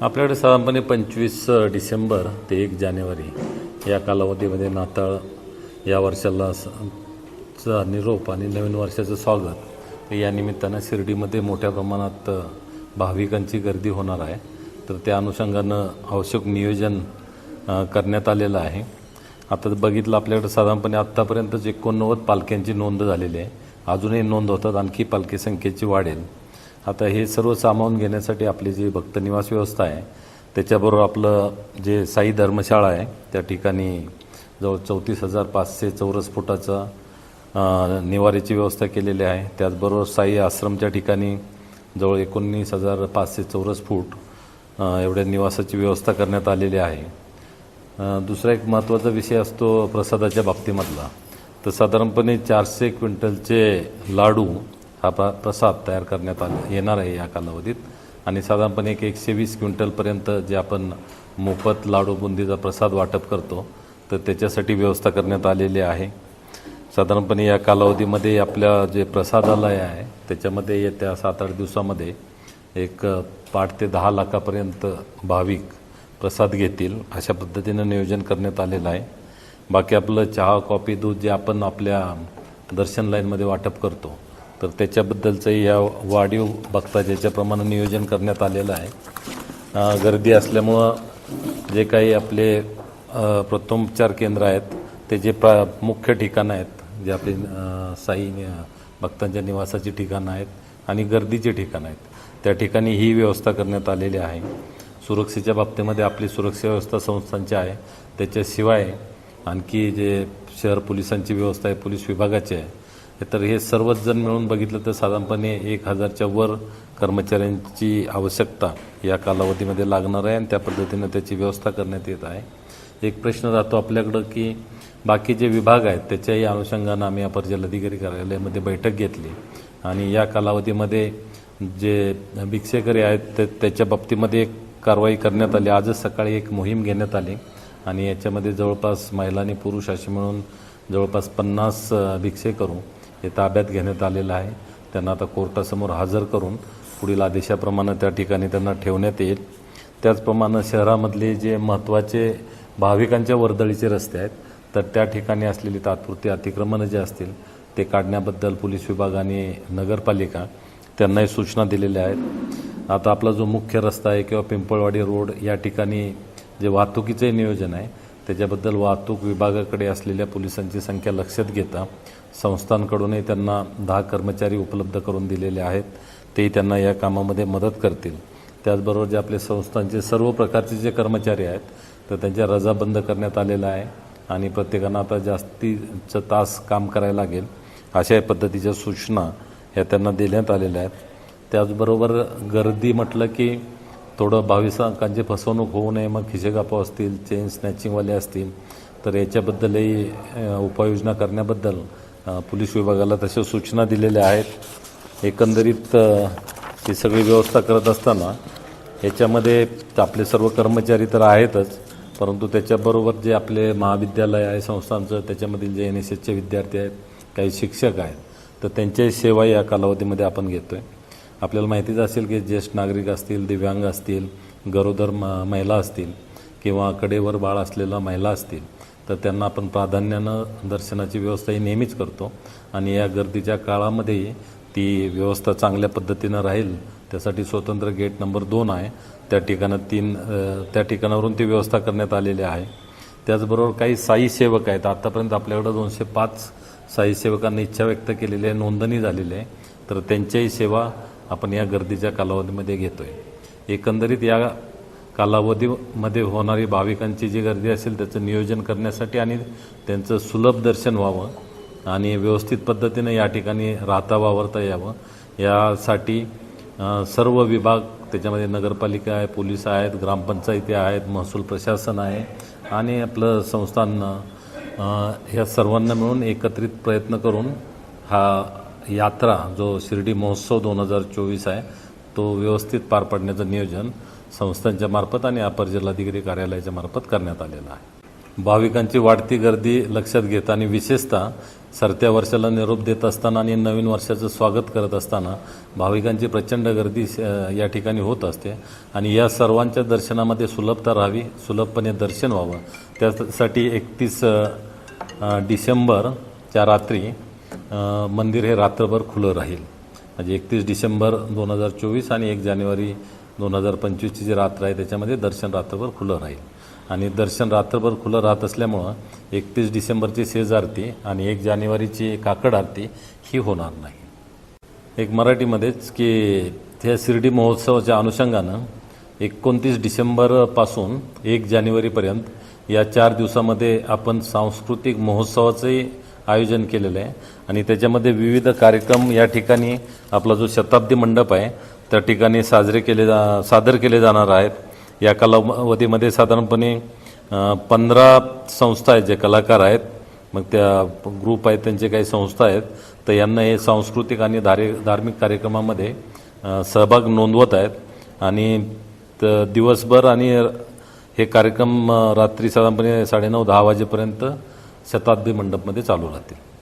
आपल्याकडे साधारणपणे पंचवीस डिसेंबर ते एक जानेवारी या कालावधीमध्ये नाताळ या वर्षाला स- चा निरोप आणि नवीन वर्षाचं स्वागत. या निमित्तानं शिर्डीमध्ये मोठ्या प्रमाणात भाविकांची गर्दी होणार आहे. तर त्या अनुषंगानं आवश्यक नियोजन करण्यात आलेलं आहे. आता बघितलं आपल्याकडे साधारणपणे आत्तापर्यंतच एकोणनव्वद पालख्यांची नोंद झालेली आहे. अजूनही नोंद होतात आणखी पालखी संख्येची वाढेल. आता हे सर्व सामावून घेण्यासाठी आपली जी भक्तनिवास व्यवस्था आहे त्याच्याबरोबर आपलं जे साई धर्मशाळा आहे त्या ठिकाणी जवळ चौतीस हजार पाचशे चौरस फुटाचा निवारीची व्यवस्था केलेली आहे. त्याचबरोबर साई आश्रमच्या ठिकाणी जवळ एकोणीस हजार पाचशे चौरस फूट एवढ्या निवासाची व्यवस्था करण्यात आलेली आहे. दुसरा एक महत्त्वाचा विषय असतो प्रसादाच्या बाबतीमधला. तर साधारणपणे चारशे क्विंटलचे लाडू हा प्र प्रसाद तयार करण्यात आला येणार आहे या कालावधीत. आणि साधारणपणे एक एकशे वीस क्विंटलपर्यंत जे आपण मोफत लाडू बुंदीचा प्रसाद वाटप करतो तर त्याच्यासाठी व्यवस्था करण्यात आलेली आहे. साधारणपणे या कालावधीमध्ये आपल्या जे प्रसादालय आहे त्याच्यामध्ये येत्या सात आठ दिवसामध्ये एक पाठ पाच ते दहा लाखापर्यंत भाविक प्रसाद घेतील अशा पद्धतीनं नियोजन करण्यात आलेलं आहे. बाकी आपलं चहा कॉफी दूध जे आपण आपल्या दर्शन लाईनमध्ये वाटप करतो तर त्याच्याबद्दलचंही या वाढीव बघता ज्याच्याप्रमाणे नियोजन करण्यात आलेलं आहे. गर्दी असल्यामुळं जे काही आपले प्रथमोपचार केंद्र आहेत ते जे प्रा मुख्य ठिकाणं आहेत जे आपले साई भक्तांच्या निवासाची ठिकाणं आहेत आणि गर्दीची ठिकाणं आहेत त्या ठिकाणी ही व्यवस्था करण्यात आलेली आहे. सुरक्षेच्या बाबतीमध्ये आपली सुरक्षा व्यवस्था संस्थांची आहे. त्याच्याशिवाय आणखी जे शहर पोलिसांची व्यवस्था आहे पोलीस विभागाची आहे तर हे सर्वच जण मिळून बघितलं तर साधारणपणे एक हजारच्या वर कर्मचाऱ्यांची आवश्यकता या कालावधीमध्ये लागणार आहे आणि त्या पद्धतीनं त्याची व्यवस्था करण्यात येत आहे. एक प्रश्न राहतो आपल्याकडं की बाकी जे विभाग आहेत त्याच्याही अनुषंगानं आम्ही अपर जिल्हाधिकारी कार्यालयामध्ये बैठक घेतली. आणि या कालावधीमध्ये जे भिक्षेकरी आहेत ते त्याच्या बाबतीमध्ये एक कारवाई करण्यात आली. आजच सकाळी एक मोहीम घेण्यात आली. आणि याच्यामध्ये जवळपास महिला आणि पुरुष असे मिळून जवळपास पन्नास भिक्षे करू हे ताब्यात घेण्यात आलेलं आहे. त्यांना आता कोर्टासमोर हजर करून पुढील आदेशाप्रमाणे त्या ठिकाणी त्यांना ठेवण्यात येईल. त्याचप्रमाणे शहरामधले जे महत्त्वाचे भाविकांच्या वर्दळीचे रस्ते आहेत तर त्या ठिकाणी असलेली तात्पुरती अतिक्रमणं जे असतील ते काढण्याबद्दल पोलीस विभाग आणि नगरपालिका त्यांनाही सूचना दिलेल्या आहेत. आता आपला जो मुख्य रस्ता आहे किंवा पिंपळवाडी रोड या ठिकाणी जे वाहतुकीचे नियोजन आहे त्याच्याबद्दल वाहतूक विभागाकडे असलेल्या पोलिसांची संख्या लक्षात घेता संस्थांकडूनही त्यांना दहा कर्मचारी उपलब्ध करून दिलेले आहेत. तेही त्यांना या कामामध्ये मदत करतील. त्याचबरोबर जे आपले संस्थांचे सर्व प्रकारचे जे कर्मचारी आहेत तर त्यांच्या रजा बंद करण्यात आलेला आहे आणि प्रत्येकानं आता जास्तीचं तास काम करायला लागेल अशा पद्धतीच्या सूचना ह्या त्यांना देण्यात आलेल्या आहेत. त्याचबरोबर गर्दी म्हटलं की थोडं भाविकांची फसवणूक होऊ नये मग खिशेगापा असतील चेन स्नॅचिंगवाले असतील तर याच्याबद्दलही उपाययोजना करण्याबद्दल पोलीस विभागाला तशा सूचना दिलेल्या आहेत. एकंदरीत ही सगळी व्यवस्था करत असताना याच्यामध्ये आपले सर्व कर्मचारी तर आहेतच परंतु त्याच्याबरोबर जे आपले महाविद्यालय आहे संस्थांचं त्याच्यामधील जे एन एस एसचे विद्यार्थी आहेत काही शिक्षक आहेत तर त्यांच्याही सेवा या कालावधीमध्ये आपण घेतो आहे आपल्याला माहितीच असेल की ज्येष्ठ नागरिक असतील दिव्यांग असतील गरोदर म महिला असतील किंवा कडेवर बाळ असलेल्या महिला असतील तर त्यांना आपण प्राधान्यानं दर्शनाची व्यवस्था ही नेहमीच करतो. आणि या गर्दीच्या काळामध्ये ती व्यवस्था चांगल्या पद्धतीनं राहील त्यासाठी स्वतंत्र गेट नंबर दोन आहे. त्या ठिकाणं तीन त्या ठिकाणावरून ती व्यवस्था करण्यात आलेली आहे. त्याचबरोबर काही साई सेवक आहेत. आत्तापर्यंत आपल्याकडं दोनशे पाच साई सेवकांनी इच्छा व्यक्त केलेली आहे नोंदणी झालेली आहे. तर त्यांच्याही सेवा आपण या गर्दीच्या कालावधीमध्ये घेतो आहे एकंदरीत या कालावधीमध्ये होणारी भाविकांची जी गर्दी असेल त्याचं नियोजन करण्यासाठी आणि त्यांचं सुलभ दर्शन व्हावं आणि व्यवस्थित पद्धतीनं या ठिकाणी राहता वावरता यावं. यासाठी सर्व विभाग त्याच्यामध्ये नगरपालिका आहे पोलीस आहेत ग्रामपंचायती आहेत महसूल प्रशासन आहे आणि आपलं संस्थान ह्या सर्वांना मिळून एकत्रित प्रयत्न करून हा यात्रा जो शिर्डी महोत्सव दोन हजार चोवीस आहे तो व्यवस्थित पार पाडण्याचं नियोजन संस्थांच्या मार्फत आणि अपर जिल्हाधिकारी कार्यालयाच्या मार्फत करण्यात आलेला आहे. भाविकांची वाढती गर्दी लक्षात घेता आणि विशेषतः सरत्या वर्षाला निरोप देत असताना आणि नवीन वर्षाचं स्वागत करत असताना भाविकांची प्रचंड गर्दी या ठिकाणी होत असते आणि या सर्वांच्या दर्शनामध्ये सुलभता राहावी सुलभपणे दर्शन व्हावं. त्यासाठी एकतीस डिसेंबरच्या रात्री मंदिर हे रात्रभर खुलं राहील. म्हणजे एकतीस डिसेंबर दोन हजार चोवीस आणि एक जानेवारी दोन हजार पंचवीसची जी रात्र आहे त्याच्यामध्ये दर्शन रात्रभर खुलं राहील. आणि दर्शन रात्रभर खुलं राहत असल्यामुळं एकतीस डिसेंबरची सेज आरती आणि एक जानेवारीची काकड आरती ही होणार नाही. एक मराठीमध्येच की त्या शिर्डी महोत्सवाच्या अनुषंगानं एकोणतीस डिसेंबरपासून एक जानेवारीपर्यंत या चार दिवसामध्ये आपण सांस्कृतिक महोत्सवाचंही आयोजन केलेलं आहे. आणि त्याच्यामध्ये विविध कार्यक्रम या ठिकाणी आपला जो शताब्दी मंडप आहे त्या ठिकाणी साजरे केले जा सादर केले जाणार आहेत. या कालावधीमध्ये साधारणपणे पंधरा संस्था आहेत जे कलाकार आहेत. मग त्या ग्रुप आहेत त्यांचे काही संस्था आहेत. तर यांना हे सांस्कृतिक आणि धारे धार्मिक कार्यक्रमामध्ये सहभाग नोंदवत आहेत. आणि दिवसभर आणि हे कार्यक्रम रात्री साधारणपणे साडेनऊ दहा वाजेपर्यंत शताब्दी मंडपमध्ये चालू राहतील.